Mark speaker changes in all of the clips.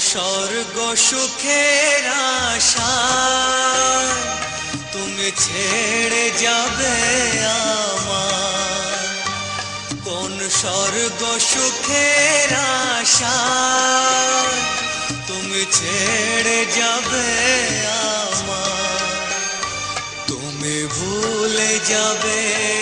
Speaker 1: স্বর্গ সুখের আশা? তুমি ছেড়ে যাবে আমার কোন স্বর্গ সুখের আশা? তুমি ছেড়ে যাবে আমার তুমি ভুলে যাবে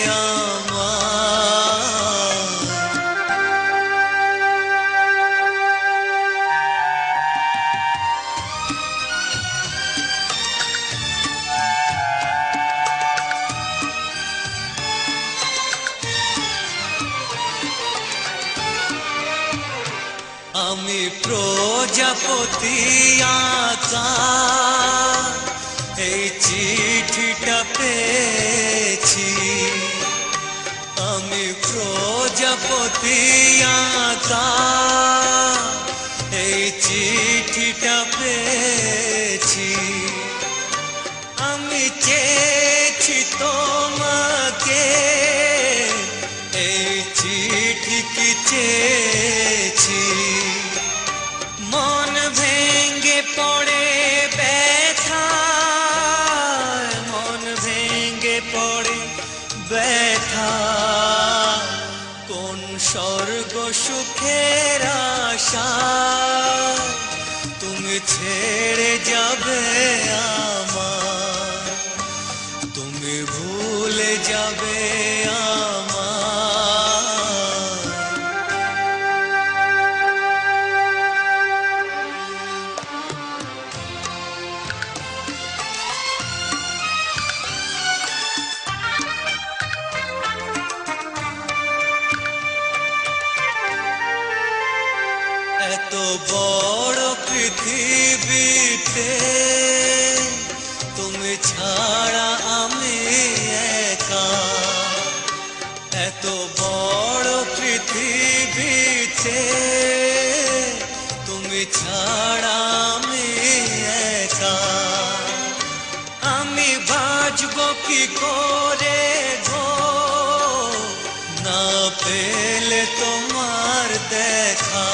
Speaker 1: আমি প্রজাপতি আকা এই চিঠিটা পেয়েছি। আমি প্রজাপতি আকা এই চিঠিটা পেয়েছি। আমি চেয়েছি তোমাকে। এই চিঠি কি চেয়েছি ভেঙ্গে পড়ে ব্যথা। কোন স্বর্গ সুখের আশা? তুমি ছেড়ে যাবে আমার বড় পৃথিবীতে, তুমি ছাড়া আমি একা। এত বড় পৃথিবীতে, তুমি ছাড়া আমি একা। আমি বাঁচব কি করে গো? না পেলে তোমার দেখা।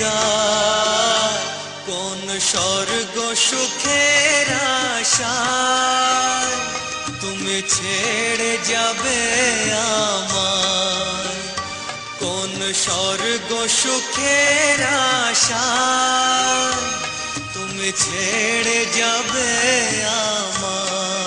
Speaker 1: বিদায় কোন স্বর্গ সুখের আশায় তুমি ছেড়ে যাবে আমায়। কোন স্বর্গ সুখের আশা তুমি ছেড়ে যাবে আমার